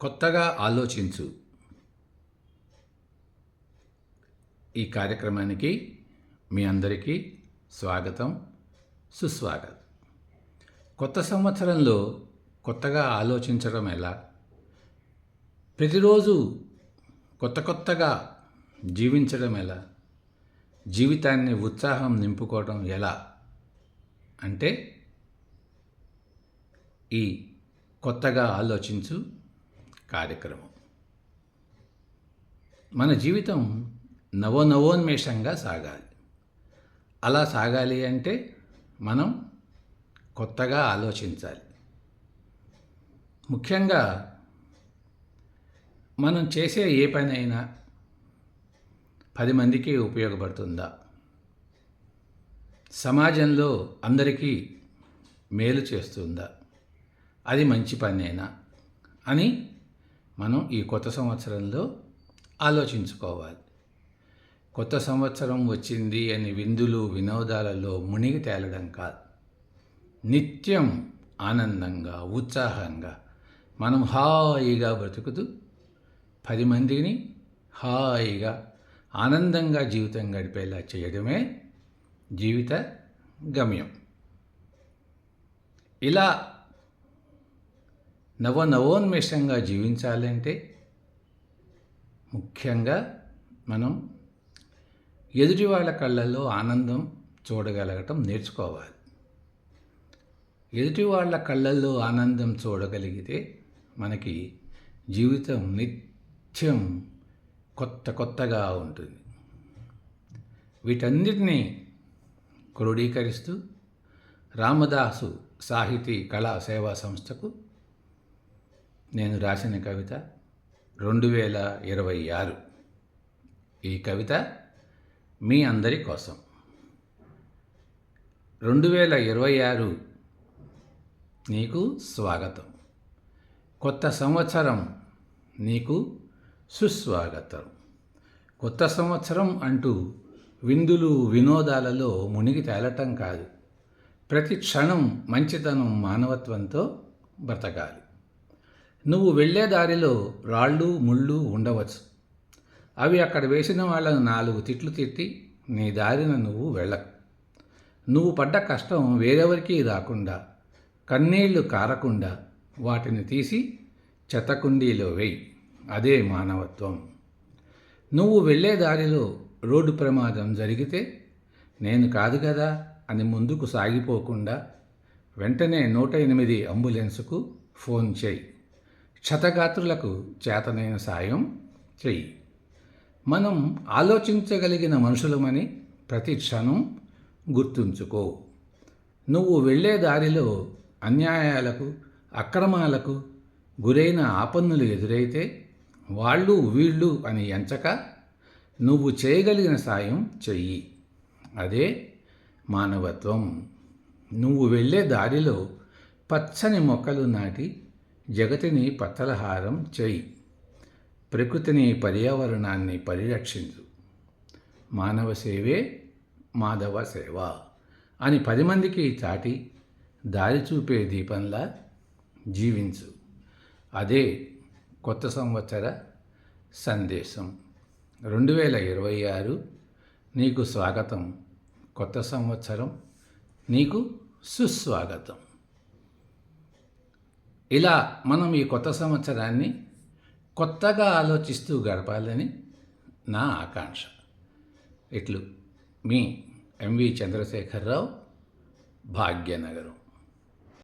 కొత్తగా ఆలోచించు. ఈ కార్యక్రమానికి మీ అందరికీ స్వాగతం సుస్వాగతం. కొత్త సంవత్సరంలో కొత్తగా ఆలోచించడం ఎలా? ప్రతిరోజు కొత్త కొత్తగా జీవించడం ఎలా? జీవితాన్ని ఉత్సాహం నింపుకోవడం ఎలా? అంటే ఈ కొత్తగా ఆలోచించు కార్యక్రమం. మన జీవితం నవోన్మేషంగా సాగాలి. అలా సాగాలి అంటే మనం కొత్తగా ఆలోచించాలి. ముఖ్యంగా మనం చేసే ఏ పనైనా పది మందికి ఉపయోగపడుతుందా? సమాజంలో అందరికీ మేలు చేస్తుందా? అది మంచి పనేనా అని మనం ఈ కొత్త సంవత్సరంలో ఆలోచించుకోవాలి. కొత్త సంవత్సరం వచ్చింది అని విందులు వినోదాలలో మునిగి తేలడం కాదు. నిత్యం ఆనందంగా ఉత్సాహంగా మనం హాయిగా బ్రతుకుతూ పది మందిని హాయిగా ఆనందంగా జీవితం గడిపేలా చేయడమే జీవిత గమ్యం. ఇలా నవ నవోన్మేషంగా జీవించాలంటే ముఖ్యంగా మనం ఎదుటి వాళ్ళ కళ్ళల్లో ఆనందం చూడగలగటం నేర్చుకోవాలి. ఎదుటి వాళ్ళ కళ్ళల్లో ఆనందం చూడగలిగితే మనకి జీవితం నిత్యం కొత్త కొత్తగా ఉంటుంది. వీటన్నిటినీ క్రోడీకరిస్తూ రామదాసు సాహితీ కళా సేవా సంస్థకు నేను రాసిన కవిత రెండు వేల ఇరవై ఆరు. ఈ కవిత మీ అందరి కోసం. రెండు వేల ఇరవై ఆరు నీకు స్వాగతం. కొత్త సంవత్సరం నీకు సుస్వాగతం. కొత్త సంవత్సరం అంటూ విందులు వినోదాలలో మునిగి తేలటం కాదు. ప్రతి క్షణం మంచితనం మానవత్వంతో బ్రతకాలి. నువ్వు వెళ్ళే దారిలో రాళ్ళు ముళ్ళు ఉండవచ్చు. అవి అక్కడ వేసిన వాళ్ళను నాలుగు తిట్లు తిట్టి నీ దారిన నువ్వు వెళ్ళకు నువ్వు పడ్డ కష్టం వేరెవరికి రాకుండా కన్నీళ్ళు కారకుండా వాటిని తీసి చెత్తకుండీలో వేయి. అదే మానవత్వం. నువ్వు వెళ్ళే దారిలో రోడ్డు ప్రమాదం జరిగితే నేను కాదు కదా అని ముందుకు సాగిపోకుండా వెంటనే నూట ఎనిమిది అంబులెన్సుకు ఫోన్ చేయి. క్షతగాత్రులకు చేతనైన సాయం చెయ్యి. మనం ఆలోచించగలిగిన మనుషులమని ప్రతి క్షణం గుర్తుంచుకో. నువ్వు వెళ్ళే దారిలో అన్యాయాలకు అక్రమాలకు గురైన ఆపన్నులు ఎదురైతే వాళ్ళు వీళ్ళు అని ఎంచక నువ్వు చేయగలిగిన సాయం చెయ్యి. అదే మానవత్వం. నువ్వు వెళ్ళే దారిలో పచ్చని మొక్కలు నాటి జగతిని పత్తలహారం చేయి. ప్రకృతిని పర్యావరణాన్ని పరిరక్షించు. మానవ సేవే మాధవ సేవ అని పది మందికి చాటి దారి చూపే దీపంలా జీవించు. అదే కొత్త సంవత్సర సందేశం. రెండు వేల ఇరవై ఆరు నీకు స్వాగతం. కొత్త సంవత్సరం నీకు సుస్వాగతం. ఇలా మనం ఈ కొత్త సంవత్సరాన్ని కొత్తగా ఆలోచిస్తూ గడపాలని నా ఆకాంక్ష. ఇట్లు మీ ఎంవి చంద్రశేఖరరావు భాగ్యనగరం.